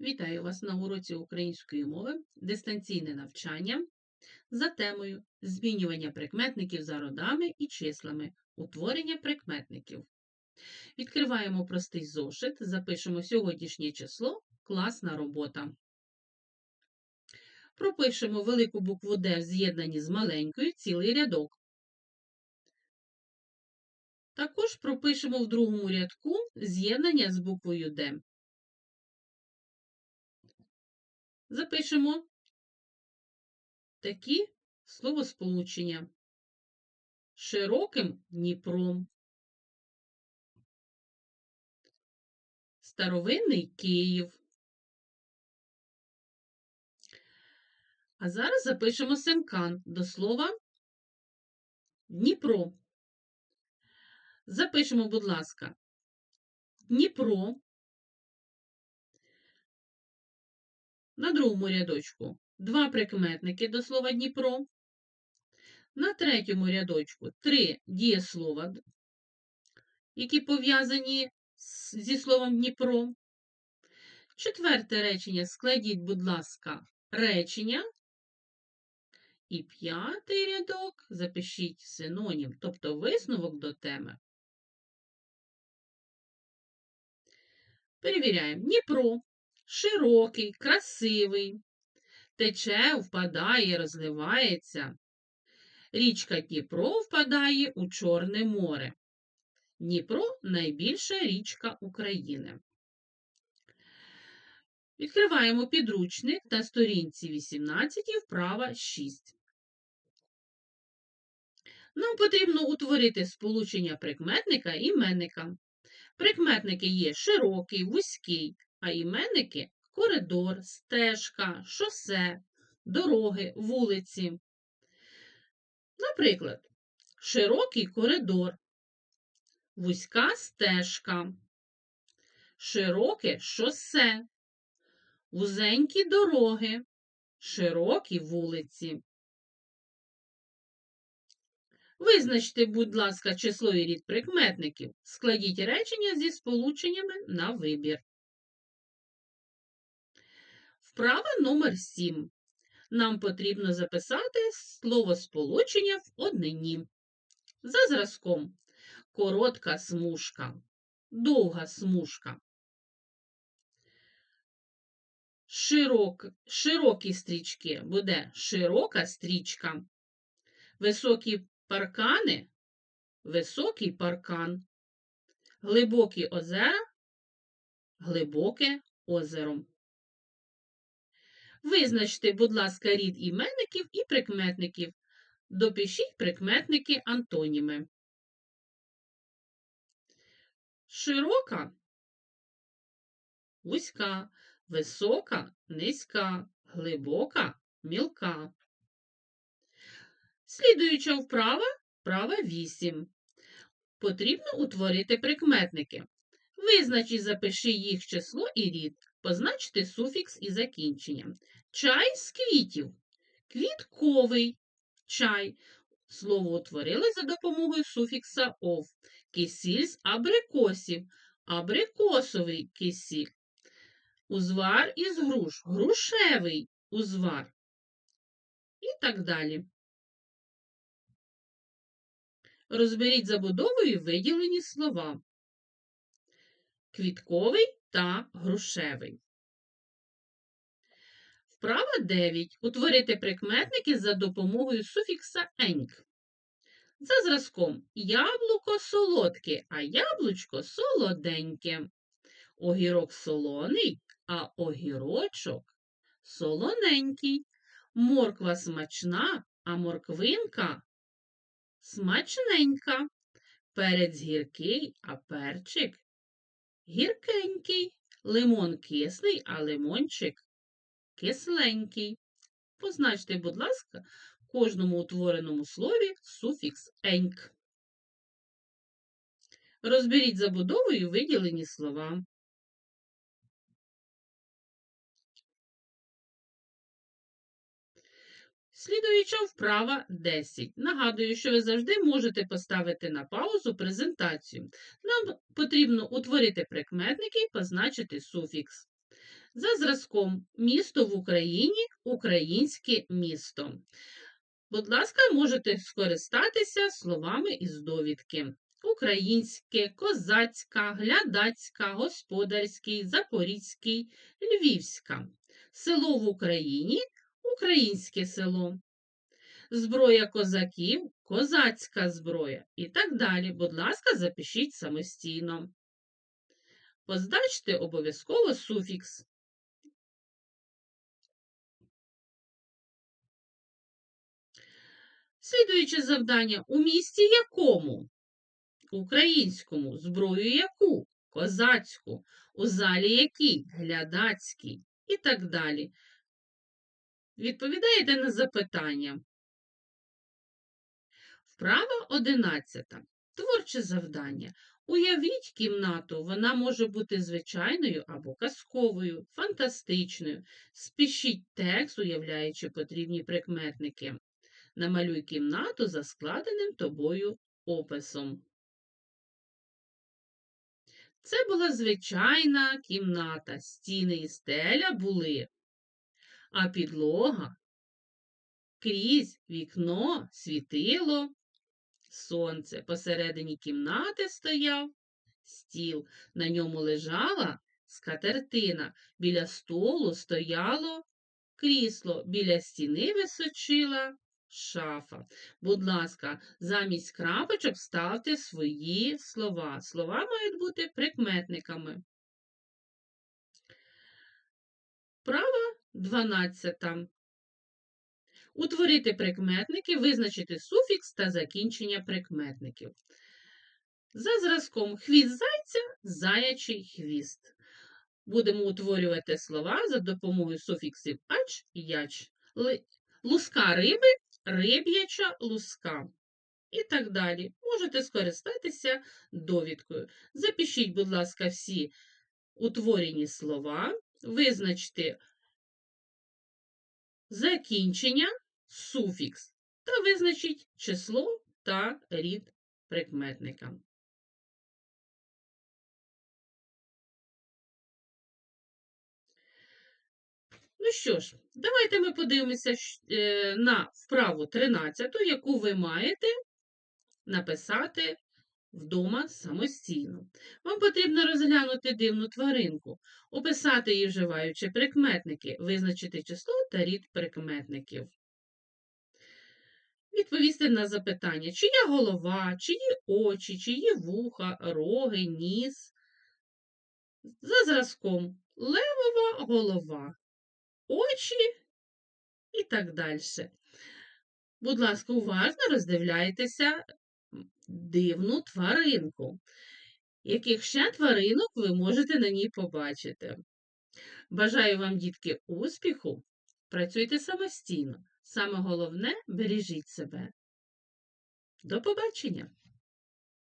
Вітаю вас на уроці української мови дистанційне навчання за темою змінювання прикметників за родами і числами, утворення прикметників. Відкриваємо простий зошит, запишемо сьогоднішнє число, класна робота. Пропишемо велику букву Д в з'єднанні з маленькою цілий рядок. Також пропишемо в другому рядку з'єднання з буквою Д. Запишемо такі словосполучення. Широким Дніпром. Старовинний Київ. А зараз запишемо семкан до слова Дніпро. Запишемо, будь ласка, Дніпро. На другому рядочку два прикметники до слова Дніпро. На третьому рядочку три дієслова, які пов'язані зі словом Дніпро. Четверте речення складіть, будь ласка, речення. І п'ятий рядок запишіть синонім, тобто висновок до теми. Перевіряємо. Дніпро широкий, красивий, тече, впадає, розливається. Річка Дніпро впадає у Чорне море. Дніпро найбільша річка України. Відкриваємо підручник на сторінці 18 вправа 6. Нам потрібно утворити сполучення прикметника і іменника. Прикметники є широкий, вузький, а іменники коридор, стежка, шосе, дороги, вулиці. Наприклад, широкий коридор, вузька стежка, широке шосе, вузенькі дороги, широкі вулиці. Визначте, будь ласка, число і рід прикметників. Складіть речення зі сполученнями на вибір. Вправа номер 7. Нам потрібно записати словосполучення в однині. За зразком коротка смужка, довга смужка. Широк, широкі стрічки буде широка стрічка. Високі паркани високий паркан. Глибокі озера глибоке озеро. Визначте, будь ласка, рід іменників і прикметників. Допишіть прикметники антоніми. Широка, вузька, висока, низька, глибока, мілка. Слідуюча вправа вправа 8. Потрібно утворити прикметники. Визначи, запиши їх число і рід. Позначте суфікс і закінчення. Чай з квітів. Квітковий чай. Слово утворили за допомогою суфікса ов. Кисіль з абрикосів. Абрикосовий кисіль. Узвар із груш. Грушевий узвар. І так далі. Розберіть забудовою виділені слова. Квітковий та грушевий. Вправа 9. Утворити прикметники за допомогою суфікса еньк. За зразком яблуко солодке, а яблучко солоденьке. Огірок солоний, а огірочок солоненький. Морква смачна, а морквинка смачненька. Перець гіркий, а перчик гіркенький. Лимон кислий, а лимончик кисленький. Позначте, будь ласка, кожному утвореному слові суфікс еньк. Розберіть забудовою виділені слова. Слідуюча вправа 10. Нагадую, що ви завжди можете поставити на паузу презентацію. Нам потрібно утворити прикметники і позначити суфікс. За зразком місто в Україні українське місто. Будь ласка, можете скористатися словами із довідки. Українське, козацька, глядацька, господарський, запорізький, львівська. Село в Україні українське село. Зброя козаків, козацька зброя і так далі. Будь ласка, запишіть самостійно. Позначте обов'язково суфікс. Слідуюче завдання у місті якому? Українському, зброю яку? Козацьку, у залі який? Глядацький і так далі. Відповідаєте на запитання. Вправа одинадцята. Творче завдання. Уявіть кімнату, вона може бути звичайною або казковою, фантастичною. Спішіть текст, уявляючи потрібні прикметники. Намалюй кімнату за складеним тобою описом. Це була звичайна кімната, стіни і стеля були, а підлога крізь вікно світило сонце. Посередині кімнати стояв стіл, на ньому лежала скатертина, біля столу стояло крісло, біля стіни височила шафа. Будь ласка, замість крапочок ставте свої слова. Слова мають бути прикметниками. Права 12. Утворити прикметники, визначити суфікс та закінчення прикметників. За зразком хвіст зайця заячий хвіст. Будемо утворювати слова за допомогою суфіксів ач яч. Луска риби, риб'яча луска. І так далі. Можете скористатися довідкою. Запишіть, будь ласка, всі утворені слова, визначте закінчення, суфікс та визначіть число та рід прикметника. Ну що ж, давайте ми подивимося е, на вправу 13, яку ви маєте написати вдома самостійно. Вам потрібно розглянути дивну тваринку, описати її, вживаючи прикметники, визначити число та рід прикметників. Відповісти на запитання, чия голова, чиї очі, чиї вуха, роги, ніс. За зразком левова голова, очі і так далі. Будь ласка, уважно роздивляйтеся дивну тваринку. Яких ще тваринок ви можете на ній побачити? Бажаю вам, дітки, успіху! Працюйте самостійно. Саме головне бережіть себе. До побачення!